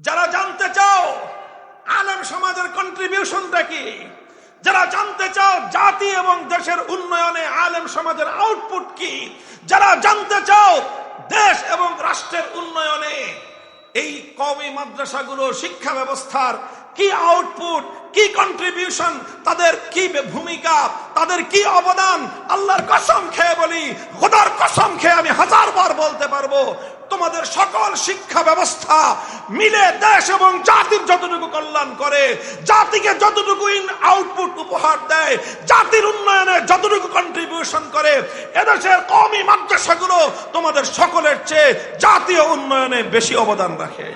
যারা জানতে চাও আলেম সমাজের কন্ট্রিবিউশনটা কি, যারা জানতে চাও জাতি এবং দেশের উন্নয়নে আলেম সমাজের আউটপুট কি, যারা জানতে চাও দেশ এবং রাষ্ট্রের উন্নয়নে এই কওমি মাদ্রাসাগুলো শিক্ষা ব্যবস্থার কি আউটপুট কি কন্ট্রিবিউশন তাদের কি ভূমিকা, তাদের কি অবদান, আল্লাহর কসম খেয়ে বলি, খোদার কসম খেয়ে আমি হাজার বার বলতে পারব। তোমাদের সকল শিক্ষা ব্যবস্থা মিলে দেশ এবং জাতির যতটুকু কল্যাণ করে, জাতিকে যতটুকু ইন আউটপুট উপহার দেয়, জাতির উন্নয়নে যতটুকু কন্ট্রিবিউশন করে, এদেশের কমই মাদ্রাসাগুলো তোমাদের সকলের চেয়ে জাতীয় উন্নয়নে বেশি অবদান রাখে।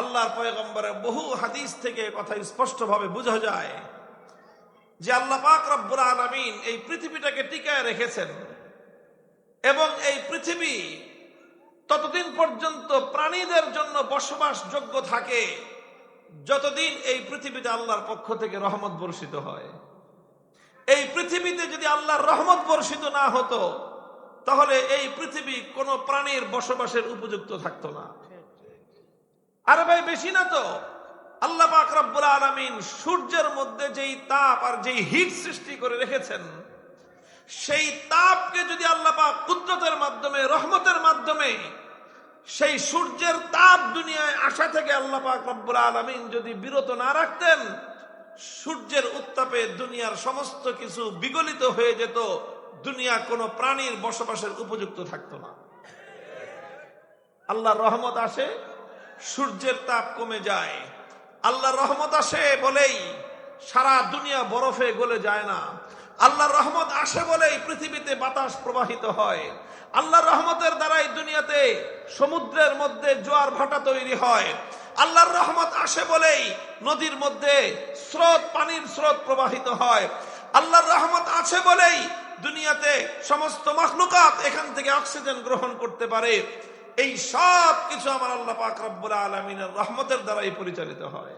আল্লাহর পয়গম্বরের বহু হাদিস থেকে কথা স্পষ্টভাবে বোঝা যায় যে আল্লাহ পাক রব্বুল আলামিন এই পৃথিবীটাকে টিকায় রেখেছেন। এবং এই পৃথিবী ততদিন পর্যন্ত প্রাণীদের জন্য বসবাসযোগ্য থাকে, যতদিন এই পৃথিবীতে আল্লাহর পক্ষ থেকে রহমত বর্ষিত হয়। এই পৃথিবীতে যদি আল্লাহর রহমত বর্ষিত না হতো, তাহলে এই পৃথিবী কোনো প্রাণীর বসবাসের উপযুক্ত থাকতো না। আর ভাই, বেশি না তো। আল্লাহ পাক আলামিন সূর্যের মধ্যে যেই তাপ আর যেই হিট সৃষ্টি করে রেখেছেন সেই তাপকে যদি আল্লাহ পাক কুদরতের মাধ্যমে, রহমতের মাধ্যমে, সেই সূর্যের তাপ দুনিয়ায় আসা থেকে আল্লাহ পাক রব্বুল আলামিন যদি বিরত না রাখতেন, সূর্যের উত্তাপে দুনিয়ার সমস্ত কিছু বিগলিত হয়ে যেত, দুনিয়া কোনো প্রাণীর বসবাসের উপযুক্ত থাকতো না। আল্লাহ রহমত আসে, সূর্যের তাপ কমে যায়। আল্লাহর রহমত আসে বলেই সারা দুনিয়া বরফে গলে যায় না। আল্লাহর রহমত আসে বলেই পৃথিবীতে বাতাস প্রবাহিত হয়। আল্লাহর রহমতের দ্বারাই দুনিয়াতে সমুদ্রের মধ্যে জোয়ার ভাটা তৈরি হয়। আল্লাহর রহমত আসে বলেই নদীর মধ্যে স্রোত, পানির স্রোত প্রবাহিত হয়। আল্লাহর রহমত আছে বলেই দুনিয়াতে সমস্ত মখলুকাত এখান থেকে অক্সিজেন গ্রহণ করতে পারে। এই সব কিছু আমার আল্লাহ পাক রব্বুল আলমিনের রহমতের দ্বারাই পরিচালিত হয়।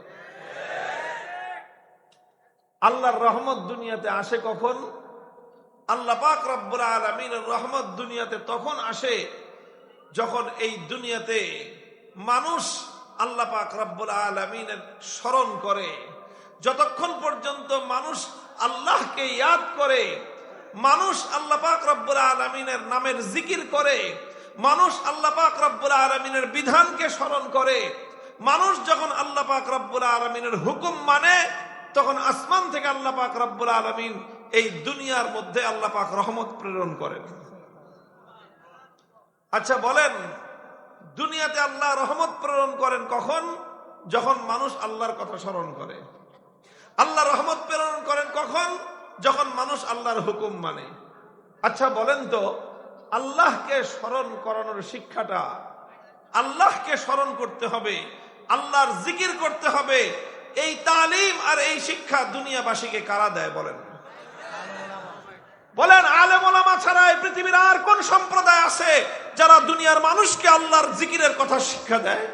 আল্লাহর রহমত দুনিয়াতে আসে কখন? আল্লাহ পাক রব্বুল আলমিনের রহমত দুনিয়াতে তখন আসে যখন এই দুনিয়াতে মানুষ আল্লাহ পাক রব্বুল আলমিনের স্মরণ করে। যতক্ষণ পর্যন্ত মানুষ আল্লাহকে ইয়াদ করে, মানুষ আল্লাহ পাক রব্বুল আলমিনের নামের জিকির করে, মানুষ আল্লাহ পাক রব্বুল আলমিনের বিধানকে স্মরণ করে, মানুষ যখন আল্লাহ পাক রব্বুল আলমিনের হুকুম মানে তখন আসমান থেকে আল্লাহ পাক রব্বুল আলমিন এই দুনিয়ার মধ্যে আল্লাহ পাক রহমত প্রেরণ করেন। আচ্ছা বলেন, দুনিয়াতে আল্লাহ রহমত প্রেরণ করেন কখন? যখন মানুষ আল্লাহর কথা স্মরণ করে। আল্লাহ রহমত প্রেরণ করেন কখন? যখন মানুষ আল্লাহর হুকুম মানে। আচ্ছা বলেন তো, আল্লাহকে স্মরণ করানোর শিক্ষাটা আল্লাহকে স্মরণ করতে হবে, আল্লাহর জিকির করতে হবে এই তালিম আর এই শিক্ষা দুনিয়াবাসীকে কারা দেয় বলেন? বলেন, আলেম ছাড়া এই পৃথিবীর আর কোন সম্প্রদায় আছে যারা দুনিয়ার মানুষকে আল্লাহর জিকিরের কথা শিক্ষা দেয়?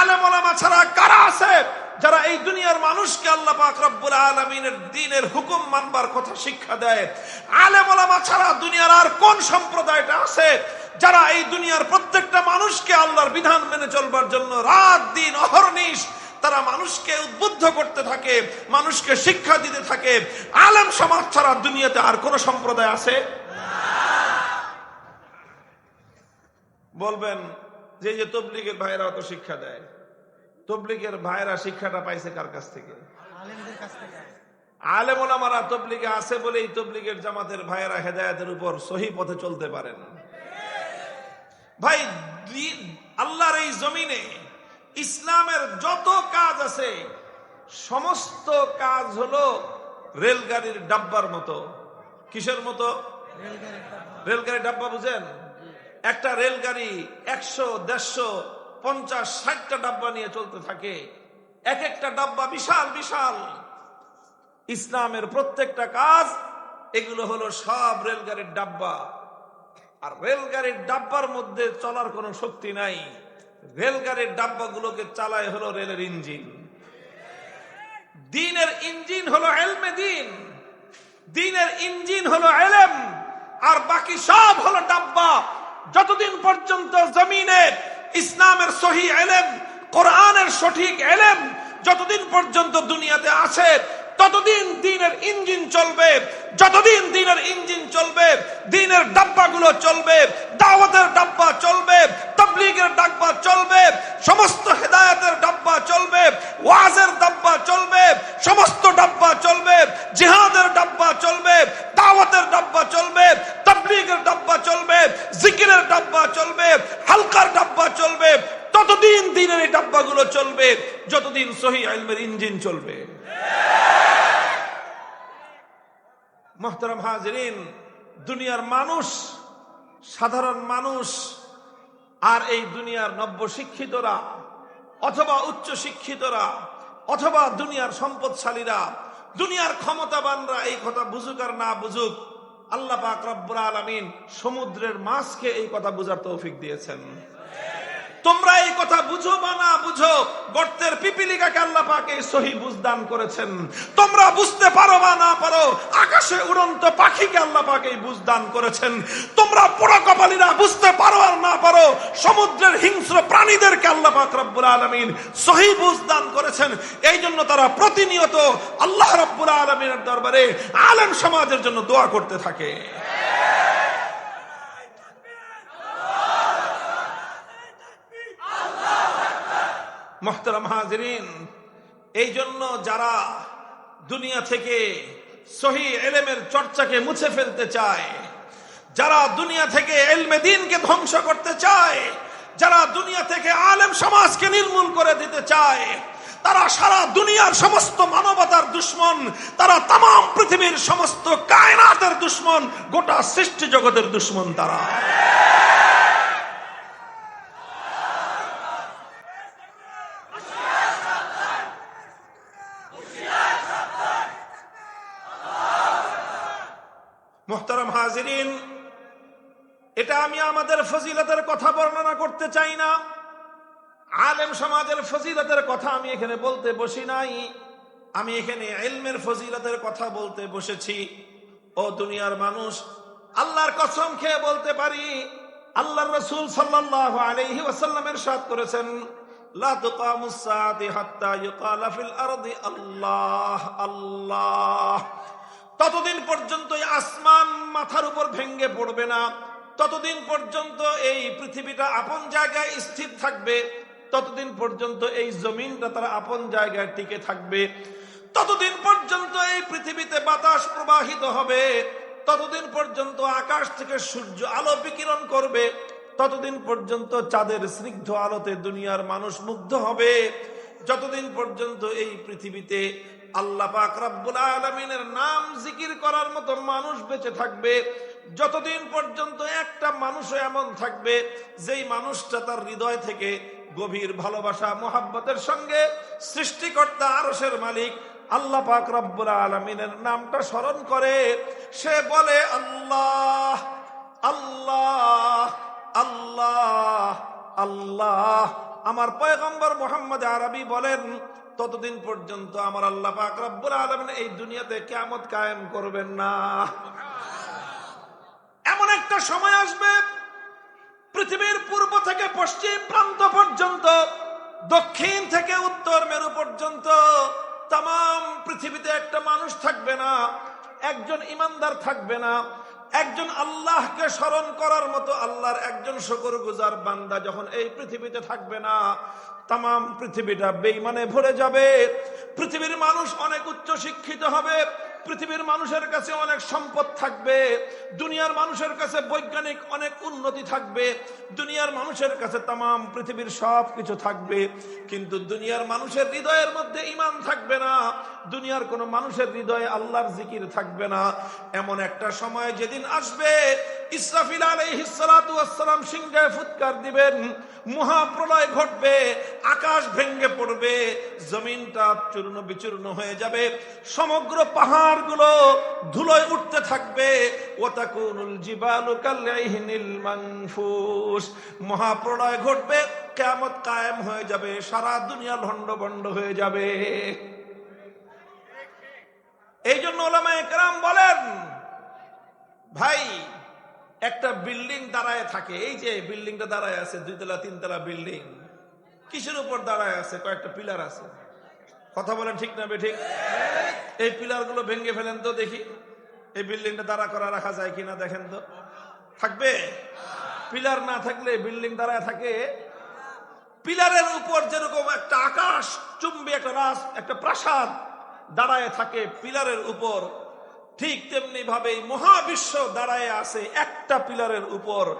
আলেম ছাড়া কারা আছে যারা এই দুনিয়ার মানুষকে আল্লাহ পাক রব্বুল আলমিনের দিনের হুকুম মানবার কথা শিক্ষা দেয়? আলেম ছাড়া দুনিয়ার আর কোন সম্প্রদায়টা আছে যারা এই দুনিয়ার প্রত্যেকটা মানুষকে আল্লাহর বিধান মেনে চলবার জন্য রাত অহর্নিশ তারা মানুষকে উদ্বুদ্ধ করতে থাকে মানুষকে শিক্ষা দিতে থাকে আলেম সমাজ ছাড়া দুনিয়াতে আর কোন সম্প্রদায় আছে? বলবেন যে যে তবলিগের ভাইরা অত শিক্ষা দেয়। তবলিগের ভাইরা শিক্ষাটা পাইছে কার কাছ থেকে? আলেম ওলামারা তবলিগে আছে বলেই তবলিগের জামাতের ভাইয়েরা হেদায়তের উপর সহি পথে চলতে পারেন। ভাই আল্লাহর এই জমিনে ইসলামের যত কাজ আছে, সমস্ত কাজ হলো রেলগাড়ির ডাব্বার মতো। কিসের মতো? রেলগাড়ির ডাব্বা বুঝেন? একটা রেলগাড়ি একশো, দেড়শো, পঞ্চাশ, ষাটটা ডাব্বা নিয়ে চলতে থাকে। এক একটা ডাব্বা বিশাল বিশাল। ইসলামের প্রত্যেকটা কাজ, এগুলো হলো সব রেলগাড়ির ডাব্বা। আর রেলগাড়ির ডাব্বার মধ্যে চলার কোনো শক্তি নাই। রেলগাড়ির ডাব্বাগুলোকে চালায় হলো রেলের ইঞ্জিন। দিনের ইঞ্জিন হলো এলমে দিন, দিনের ইঞ্জিন হলো এলেম আর বাকি সব হলো ডাব্বা। যতদিন পর্যন্ত জমিনে ইসলামের সহি এলেম কোরআনের সঠিক এলেম যতদিন পর্যন্ত দুনিয়াতে আছে ততদিন দিনের ইঞ্জিন চলবে যতদিন দিনের ইঞ্জিন চলবে দিনের ডাব্বাগুলো চলবে দাওয়াতের ডাব্বা চলবে তবলিগের ডাব্বা চলবে সমস্ত হেদায়েতের ডাব্বা চলবে ওয়াজের ডাব্বা চলবে সমস্ত ডাব্বা চলবে জিহাদের ডাব্বা চলবে দাওয়াতের ডাব্বা চলবে তবলিগের ডাব্বা চলবে জিকিরের ডাব্বা চলবে হালকার ডাব্বা চলবে ততদিন দিনের এই ডাব্বাগুলো চলবে যতদিন সহি আলমের ইঞ্জিন চলবে মোহতারাম হাজরিন, দুনিয়ার মানুষ, সাধারণ মানুষ, আর এই দুনিয়ার নব্য শিক্ষিতরা অথবা উচ্চ শিক্ষিতরা অথবা দুনিয়ার সম্পদশালীরা, দুনিয়ার ক্ষমতাবানরা, এই কথা বুঝুক আর না বুঝুক, আল্লাহ পাক রব্বুল আলামিন সমুদ্রের মাছকে এই কথা বুঝার তৌফিক দিয়েছেন। তোমরা এই কথা বুঝো বা না বুঝো, গর্তের পিপিলিকাকে আল্লাহ পাকে সহি বুঝদান করেছেন। তোমরা বুঝতে পারো বা না পারো, আকাশে উড়ন্ত পাখিকে আল্লাহ পাকে বুঝদান করেছেন। তোমরা পোড়া কপালীরা বুঝতে পারো আর না পারো, সমুদ্রের হিংস্র প্রাণীদেরকে আল্লাহ পাক রব্বুল আলমিন সহি বুঝদান করেছেন। এই জন্য তারা প্রতিনিয়ত আল্লাহ রব্বুল আলমিনের দরবারে আলেম সমাজের জন্য দোয়া করতে থাকে। মোহতারাম হাজরিন, এই জন্য যারা দুনিয়া থেকে সহি এলেমের চর্চাকে মুছে ফেলতে চায়, যারা দুনিয়া থেকে এলমে দিনকে ধ্বংস করতে চায়, যারা দুনিয়া থেকে আলেম সমাজকে নির্মূল করে দিতে চায়, তারা সারা দুনিয়ার সমস্ত মানবতার দুশ্মন, তারা তাম পৃথিবীর সমস্ত কায়নাতের দুশ্মন, গোটা সৃষ্টি জগতের দুশ্মন তারা। মোহতারাম হাজিরিন, এটা আমি আমাদের ফজিলতের কথা বর্ণনা করতে চাই না। আলেম সমাজের ফজিলতের কথা আমি এখানে বলতে বসি নাই। আমি এখানে এলমের ফজিলতের কথা বলতে বসেছি। ও দুনিয়ার মানুষ, আল্লাহর কসম খেয়ে বলতে পারি, আল্লাহর রসুল সাল্লাল্লাহু আলাইহি ওয়াসাল্লামের সাথ করেছেন আল্লাহ আল্লাহ। ততদিন পর্যন্ত এই আসমান মাথার উপর ভেঙ্গে পড়বে না। ততদিন পর্যন্ত এই পৃথিবীটা আপন জায়গায় স্থির থাকবে। ততদিন পর্যন্ত এই জমিনটা তার আপন জায়গায় টিকে থাকবে। ততদিন পর্যন্ত এই পৃথিবীতে বাতাস প্রবাহিত হবে। ততদিন পর্যন্ত আকাশ থেকে সূর্য আলো বিকিরণ করবে। ততদিন পর্যন্ত চাঁদের স্নিগ্ধ আলোতে দুনিয়ার মানুষ মুগ্ধ হবে। যতদিন পর্যন্ত এই পৃথিবীতে আল্লাহ পাক রব্বুল আলমিনের নাম জিকির করার মতো মানুষ বেঁচে থাকবে। যতদিন পর্যন্ত একটা মানুষও এমন থাকবে, যেই মানুষটা তার হৃদয় থেকে গভীর ভালোবাসা, মোহাব্বতের সঙ্গে সৃষ্টিকর্তা আরসের মালিক আল্লাহ পাক রব্বুল আলমিনের নামটা স্মরণ করে। সে বলে, আল্লাহ আল্লাহ আল্লাহ আল্লাহ। আমার পয়গম্বর মোহাম্মদ আরবি বলেন ততদিন পর্যন্ত আমার আল্লাহ পাক রব্বুল আলমিন এই দুনিয়াতে কেমত কায়েম করবেন না। এমন একটা সময় আসবে, পৃথিবীর পূর্ব থেকে পশ্চিম প্রান্ত পর্যন্ত, দক্ষিণ থেকে উত্তর মেরু পর্যন্ত তাম, পৃথিবীতে একটা মানুষ থাকবে না, একজন ইমানদার থাকবে না একজন আল্লাহকে স্মরণ করার মতো আল্লাহর একজন শকর গুজার বান্দা যখন এই পৃথিবীতে থাকবে না তাম পৃথিবীটা বেইমানে ভরে যাবে। পৃথিবীর মানুষ অনেক উচ্চ শিক্ষিত হবে। পৃথিবীর মানুষের কাছে অনেক সম্পদ থাকবে, দুনিয়ার মানুষের কাছে বৈজ্ঞানিক অনেক উন্নতি থাকবে, দুনিয়ার মানুষের কাছে তাম পৃথিবীর সব কিছু থাকবে, কিন্তু দুনিয়ার মানুষের হৃদয়ের মধ্যে ইমান থাকবে না, দুনিয়ার কোন মানুষের হৃদয়ে আল্লাহর জিকির থাকবে না। এমন একটা সময় যেদিন আসবে, ইসরাফিল আলাইহিসসালাম সিংহায় ফুৎকার দিবেন, মহাপ্রলয় ঘটবে, আকাশ ভেঙ্গে পড়বে, জমিনটা চূর্ণ বিচূর্ণ হয়ে যাবে, সমগ্র পাহাড়গুলো ধুলোয় উঠতে থাকবে। ওতাকুনুল জিবালু কাল্লাইহিনিল মানফুস। মহাপ্রলয় ঘটবে, কিয়ামত কায়েম হয়ে যাবে, সারা দুনিয়া ভণ্ড হয়ে যাবে। এই জন্য ওলামা একরাম বলেন, ভাই, একটা বিল্ডিং দাঁড়ায় থাকে। এই যে বিল্ডিংটা দাঁড়ায় আছে, দুইতলা, তিনতলা বিল্ডিং। কিসের উপর দাঁড়ায় আছে? কয়েকটা পিলার আছে। কথা বলেন ঠিক না ঠিক এই পিলারগুলো ভেঙে ফেলেন তো দেখি। এই বিল্ডিংটা দাঁড়া করা রাখা যায় কিনা দেখেন তো। থাকবে? পিলার না থাকলে বিল্ডিং দাঁড়ায় থাকে। পিলারের উপর যেরকম একটা আকাশ, চুম্বি একটা রাস, একটা প্রাসাদ দাঁড়ায় থাকে পিলারের উপর, ঠিক তেমনি ভাবে মহাবিশ্ব দাঁড়ায় আছে একটা পিলারের উপর।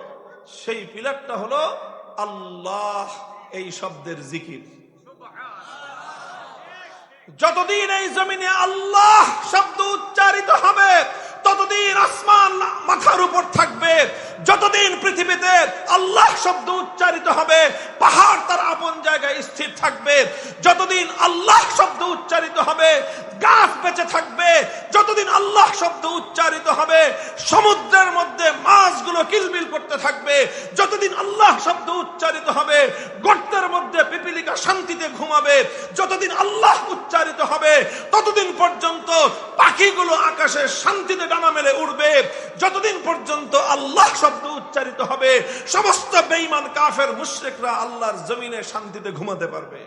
সেই পিলারটা হলো আল্লাহ, এই শব্দের জিকির। যতদিন এই জমিনে আল্লাহ শব্দ উচ্চারিত হবে, ততদিন আসমান মাথার উপর থাকবে। যতদিন পৃথিবীতে আল্লাহ শব্দ উচ্চারিত হবে, পাহাড় তার আপন জায়গায় স্থির থাকবে। যতদিন আল্লাহ শব্দ উচ্চারিত হবে, গাছ বেঁচে থাকবে। যতদিন আল্লাহ শব্দ উচ্চারিত হবে, সমুদ্রের মধ্যে মাছগুলো কিলবিল করতে থাকবে। যতদিন আল্লাহ শব্দ উচ্চারিত হবে পিপিলিকা শান্তিতে ঘুমাবে, যতদিন আল্লাহ উচ্চারিত হবে, ততদিন পর্যন্ত পাখিগুলো আকাশে শান্তিতে ডানা মেলে উড়বে, যতদিন পর্যন্ত আল্লাহ শব্দ উচ্চারিত হবে, সমস্ত বেঈমান কাফের মুশরিকরা আল্লাহর জমিনে শান্তিতে ঘুমাতে পারবে।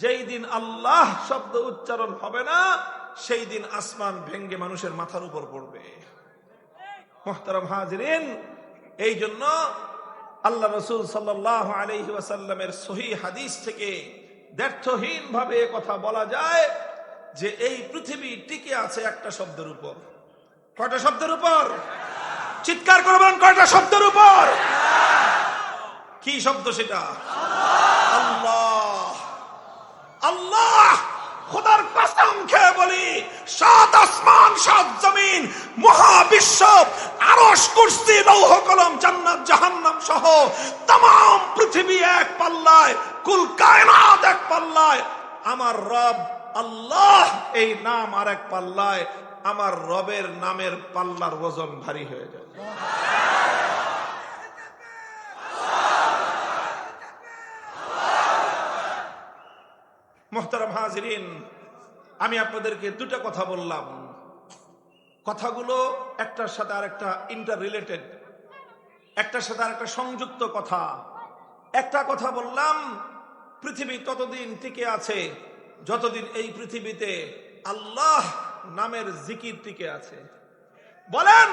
যেই দিন আল্লাহ শব্দ উচ্চারণ হবে না, সেই দিন আসমান ভেঙ্গে মানুষের মাথার উপর পড়বে। মোহতারাম হাজরিন, এই জন্য আল্লাহ রসুল সাল্লাহ আলহি ওয়াসাল্লামের সহি হাদিস থেকে ব্যর্থহীন ভাবে কথা বলা যায় যে এই পৃথিবী টিকে আছে একটা শব্দের উপর। কয়টা শব্দের উপর? চিৎকার করবেন কয়টা শব্দের উপর? কি শব্দ সেটা? আল্লাহ! আল্লাহ! খোদার কসম খেয়ে বলি, সাত আসমান, সাত জমিন, মহাবিশ্ব, আরশ, কুর্সি, লৌহ, কলম, জান্নাত, জাহান্নাম সহ তাম পৃথিবী এক পাল্লায়, কুল কায়নাত এক পাল্লায়, আমার রব আল্লাহ এই নাম আর এক পাল্লায়, আমার রবের নামের পাল্লার ওজন ভারী হয়ে যায়। মোহতারাম হাজরিন, আমি আপনাদেরকে দুটা কথা বললাম। কথাগুলো একটার সাথে আর একটা ইন্টার রিলেটেড একটার সাথে আর একটা সংযুক্ত কথা। একটা কথা বললাম, পৃথিবী ততদিন টিকে আছে, যতদিন এই পৃথিবীতে আল্লাহ নামের জিকির টিকে আছে। বলেন,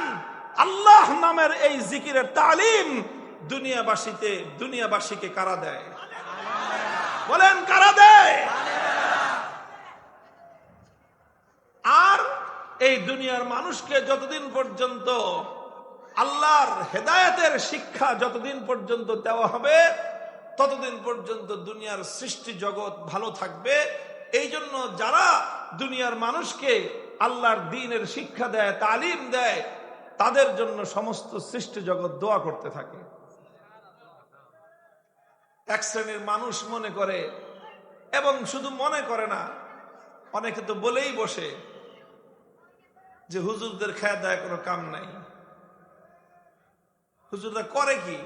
আল্লাহ নামের এই জিকিরের তালিম দুনিয়াবাসীতে, দুনিয়াবাসীকে কারা দেয়? বলেন, কারা দেয় আর এই দুনিয়ার মানুষকে যতদিন পর্যন্ত আল্লাহর হেদায়তের শিক্ষা যতদিন পর্যন্ত দেওয়া হবে, ততদিন পর্যন্ত দুনিয়ার সৃষ্টি জগৎ ভালো থাকবে। এই জন্য যারা দুনিয়ার মানুষকে আল্লাহর দিনের শিক্ষা দেয়, তালিম দেয়, তাদের জন্য সমস্ত সৃষ্টি জগৎ দোয়া করতে থাকে। এক শ্রেণির মানুষ মনে করে এবং শুধু মনে করে না, অনেকে তো বলেই বসে যে হুজুরদের খেয়া দেয় কোনো কাম নাই। হুজুররা করে কি?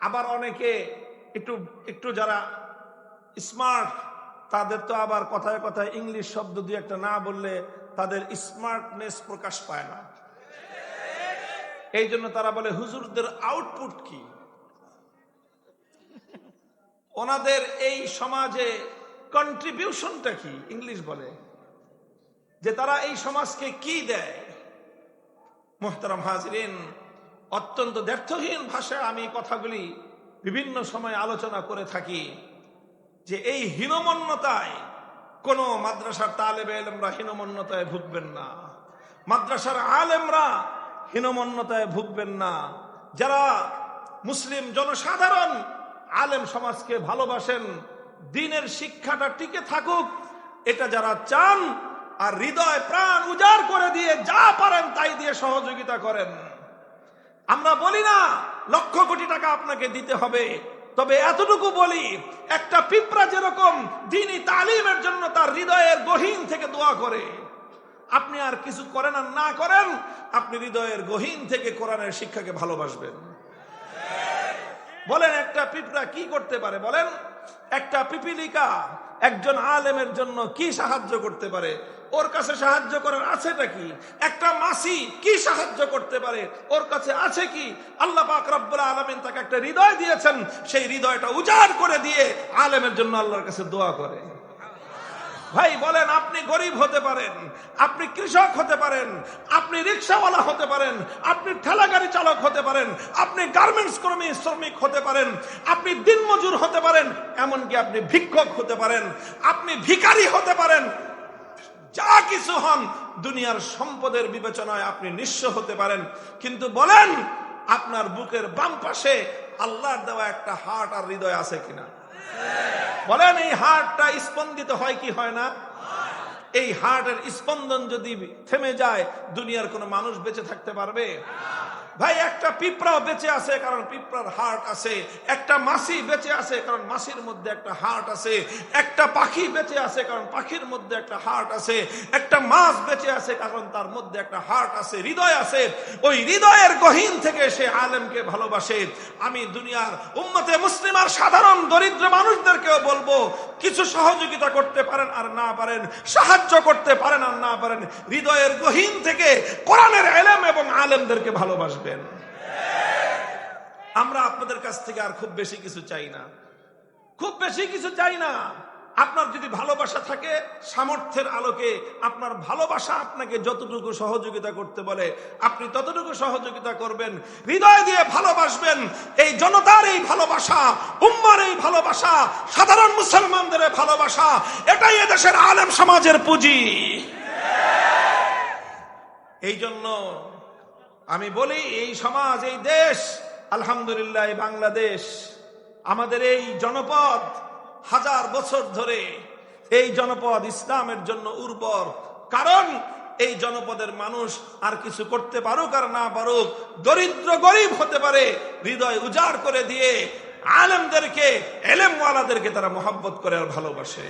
আবার অনেকে একটু একটু যারা স্মার্ট তাদের তো আবার কথায় কথায় ইংলিশ শব্দ দুই একটা না বললে তাদের স্মার্টনেস প্রকাশ পায় না। এই জন্য তারা বলে, হুজুরদের আউটপুট কি? ওনাদের এই সমাজে কন্ট্রিবিউশনটা কি? ইংলিশ বলে। যে তারা এই সমাজকে কি দেয়? মোহতারাম হাজরিন, অত্যন্ত দ্ব্যর্থহীন ভাষায় আমি কথাগুলি বিভিন্ন সময় আলোচনা করে থাকি যে এই হীনমন্যতায় কোন মাদ্রাসার তালেবে এলমরা হীনমন্যতায় ভুগবেন না। মাদ্রাসার আলেমরা হীনমন্যতায় ভুগবেন না। যারা মুসলিম জনসাধারণ আলেম সমাজকে ভালোবাসেন, দিনের শিক্ষাটা টিকে থাকুক, এটা যারা চান আর হৃদয় প্রাণ উজাড় করে দিয়ে যা পারেন তাই দিয়ে সহযোগিতা করেন। আমরা বলি না, লক্ষ কোটি টাকা আপনাকে দিতে হবে, তবে এতটুকু বলি, একটা পিঁপড়া যেরকম দিনই তালিমের জন্য তার হৃদয়ের গহীন থেকে দোয়া করে। আপনি আর কিছু করেন আর না করেন, আপনি হৃদয়ের গহীন থেকে কোরআনের শিক্ষাকে ভালোবাসবেন। বলেন, একটা পিঁপড়া কি করতে পারে? বলেন, একটা পিপিলিকা একজন আলেমের জন্য কি সাহায্য করতে পারে? ওর কাছে সাহায্য করার আছেটা কি? একটা মাসি কি সাহায্য করতে পারে? ওর কাছে আছে কি? আল্লাহ পাক রব্বুল আলমিন তাকে একটা হৃদয় দিয়েছেন। সেই হৃদয়টা উজাড় করে দিয়ে আলেমের জন্য আল্লাহর কাছে দোয়া করে। ভাই, বলেন, আপনি গরিব হতে পারেন, আপনি কৃষক হতে পারেন, আপনি রিক্সাওয়ালা হতে পারেন, আপনি ঠেলা গাড়ি চালক হতে পারেন, আপনি গার্মেন্টস কর্মী, শ্রমিক হতে পারেন, আপনি দিনমজুর হতে পারেন, এমনকি আপনি ভিক্ষক হতে পারেন, আপনি ভিখারি হতে পারেন যা কিছু হন, দুনিয়ার সম্পদের বিবেচনায় আপনি নিঃস্ব হতে পারেন। কিন্তু বলেন, আপনার বুকের বাম পাশে আল্লাহর দেওয়া একটা হার্ট আর হৃদয় আছে কিনা? বলেন, এই হার্টটা স্পন্দিত হয় কি হয় না? এই হার্টের স্পন্দন যদি থেমে যায়, দুনিয়ার কোনো মানুষ বেঁচে থাকতে পারবে? ভাই, একটা পিঁপড়াও বেঁচে আছে কারণ পিঁপড়ার হার্ট আছে। একটা মাসি বেঁচে আছে কারণ মাসির মধ্যে একটা হার্ট আছে। একটা পাখি বেঁচে আছে কারণ পাখির মধ্যে একটা হার্ট আছে। একটা মাছ বেঁচে আছে কারণ তার মধ্যে একটা হার্ট আছে। হৃদয় আছে। ওই হৃদয়ের গহীন থেকে সে আলেমকে ভালোবাসে। আমি দুনিয়ার উম্মতে মুসলিমার সাধারণ দরিদ্র মানুষদেরকেও বলব, কিছু সহযোগিতা করতে পারেন আর না পারেন। সাহায্য করতে পারেন আর না পারেন, হৃদয়ের গহীন থেকে কোরআনের এলেম এবং আলেমদেরকে ভালোবাসবেন। আমরা আপনাদের কাছ থেকে আর খুব বেশি কিছু চাই না। খুব বেশি কিছু চাই না। আপনার যদি ভালোবাসা থাকে, সামর্থ্যের আলোকে আপনার ভালোবাসা আপনাকে যতটুকু সহযোগিতা করতে বলে, আপনি ততটুকু সহযোগিতা করবেন, হৃদয় দিয়ে ভালোবাসবেন। এই জনতার এই ভালোবাসা, উম্মার এই ভালোবাসা, সাধারণ মুসলমানদের ভালোবাসা, এটাই এদেশের আলেম সমাজের পুঁজি। এই জন্য আমি বলি, এই সমাজ, এই দেশ, আলহামদুলিল্লাহ বাংলাদেশ, আমাদের এই জনপদ হাজার বছর ধরে এই জনপদ ইসলামের জন্য উর্বর। কারণ এই জনপদের মানুষ আর কিছু করতে পারুক আর না পারুক, দরিদ্র গরিব হতে পারে, হৃদয় উজাড় করে দিয়ে আলেমদেরকে, এলেমওয়ালাদেরকে তারা মোহাব্বত করে আর ভালোবাসে।